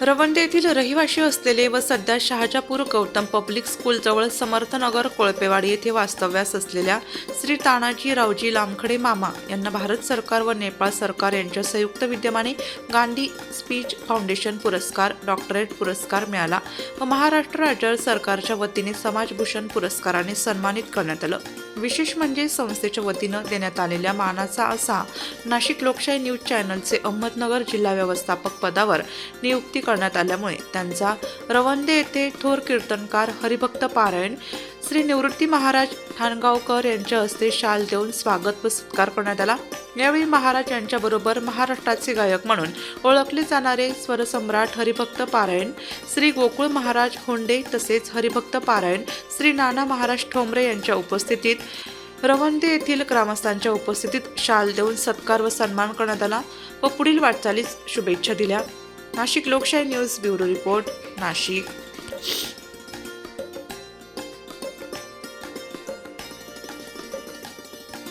रवंदे येथील रहिवाशी असलेले व सध्या शहाजापूर गौतम पब्लिक स्कूलजवळ समर्थनगर कोळपेवाडी येथे वास्तव्यास असलेल्या श्री तानाजी रावजी लामखडे मामा यांना भारत सरकार व नेपाळ सरकार यांच्या संयुक्त विद्यमाने गांधी स्पीच फाउंडेशन पुरस्कार डॉक्टरेट पुरस्कार मिळाला व महाराष्ट्र राज्य सरकारच्या वतीने समाजभूषण पुरस्काराने सन्मानित करण्यात आलं. विशेष म्हणजे संस्थेच्या वतीनं देण्यात आलेल्या मानाचा असा नाशिक लोकशाही न्यूज चॅनलचे अहमदनगर जिल्हा व्यवस्थापक पदावर नियुक्ती करण्यात आल्यामुळे त्यांचा रवंदे येथे थोर कीर्तनकार हरिभक्त पारायण श्री निवृत्ती महाराज ठाणगावकर यांच्या हस्ते शाल देऊन स्वागत व सत्कार करण्यात आला. यावेळी महाराज यांच्याबरोबर महाराष्ट्राचे गायक म्हणून ओळखले जाणारे स्वरसम्राट हरिभक्त पारायण श्री गोकुळ महाराज होंडे तसेच हरिभक्त पारायण श्री नाना महाराज ठोंबरे यांच्या उपस्थितीत रवंदे येथील ग्रामस्थांच्या उपस्थितीत शाल देऊन सत्कार व सन्मान करण्यात आला व पुढील वाटचालीस शुभेच्छा दिल्या. नाशिक लोकशाही न्यूज ब्युरो रिपोर्ट नाशिक.